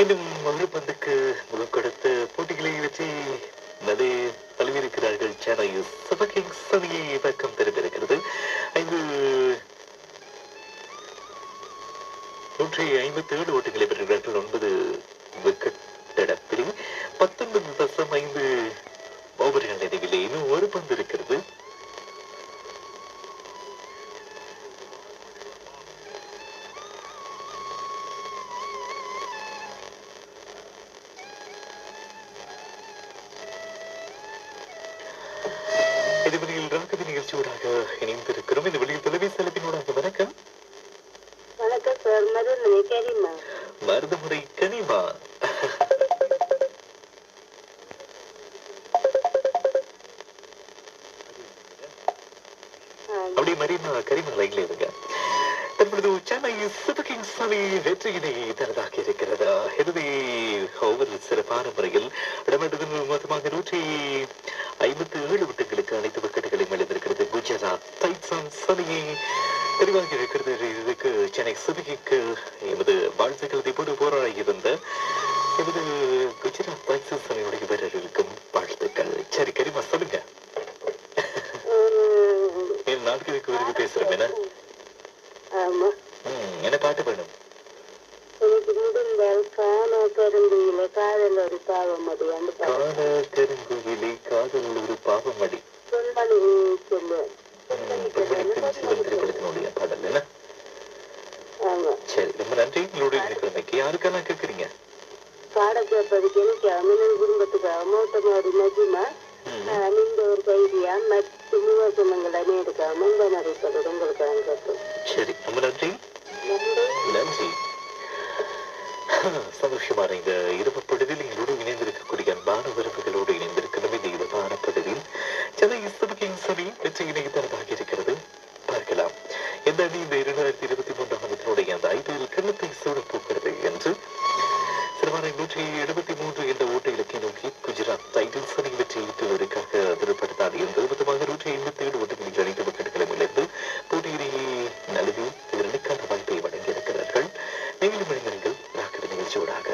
இன்னும் ஒரு பந்துக்கு முகம் கொடுத்த போட்டிகளை வச்சு நடு தழுவியிருக்கிறார்கள் சென்னை சூப்பர் கிங்ஸ் அணியை பக்கம் திரும்பியிருக்கிறது ஐந்து நூற்றி ஐம்பத்தி ஏழு ஓட்டுகளை பெறுகிறார்கள் ஒன்பது விக்கெட் இழப்பில் பத்தொன்பது இதுவரையில் ராகவி நிகழ்ச்சியோடாக இணைந்திருக்கிறோம். இந்த வெளியில் தொலைபேசி அழைப்பினோடாக வணக்கம். வணக்கம் சார் மருதமுறை கனிமா. அப்படி மரிமா கரிமா லைன்ல இருங்க. தற்பொழுது சென்னை சூப்பர் கிங்ஸ் அணி வெற்றியினை தனதாக்கி இருக்கிறதா? இறுதி ஓவர் சிறப்பான முறையில் இடமேட்டதில் மொத்தமாக நூற்றி ஐம்பத்தி ஏழு விட்டுகளுக்கு அனைத்து குஜராத் டைட்டன்ஸ் அணியை தெளிவாக இருக்கிறது இதுக்கு சென்னை சுபிக்கு எமது வாழ்த்துக்கள் இப்போது போராடி இருந்த எமது குஜராத் டைட்டன்ஸ் அணியுடைய வீரர்களுக்கும் வாழ்த்துக்கள். சரி கரிமா சொல்லுங்க. என் நாட்களுக்கு விரும்பி பேசுறேன் என்ன? என்ன பாட்டு வேணும்? காதல் ஒரு பாவம் அது அந்த பாவம் காண கருங்குயிலே காதல் ஒரு பாவமடி யாருக்கெல்லாம் கேட்குறீங்க பாடக்கப்பதுக்கு எனக்கு அமினன் குடும்பத்துக்கு அமௌட்டமாரி நஜிமா நீங்க ஒரு கைதியா? மற்ற விமர்சனங்கள் அணியெடுக்காம இந்த நடைபெறும் உங்களுக்கு அனுப்பட்டும் சரி ரொம்ப நன்றி. நன்றி. சந்தோஷமான இந்த இரவு பொழுதில் எங்களோடு இணைந்திருக்கக்கூடிய அன்பான உறவுகளோடு இணைந்திருக்கிறோம். இந்த இரவான பொழுதில் கிங்ஸ் அணி வெற்றியினை தரதாக இருக்கிறது. பார்க்கலாம். அணி இந்த இரண்டாயிரத்தி இருபத்தி மூன்றாம் ஆண்டினுடைய அந்த ஐபிஎல் செல்வத்தை சூழப்போகிறது என்று சிறுவனை நூற்றி எழுபத்தி மூன்று என்ற ஓட்ட இலக்கை நோக்கி குஜராத் டைட்டில்ஸ் அணி வெற்றி ஈட்டுவதற்காக திருப்படுத்தாது என்பது மொத்தமாக நூற்றி எண்பத்தி ஏழு ஓட்டங்களில் அனைத்து விக்கெட்டுகளும் இழந்து போட்டியிலேயே நழுவி இதற்கான வாய்ப்பை வழங்கியிருக்கிறார்கள். மேலும் மணிமணிகள் ராக்கெட் நிகழ்ச்சியோடாக.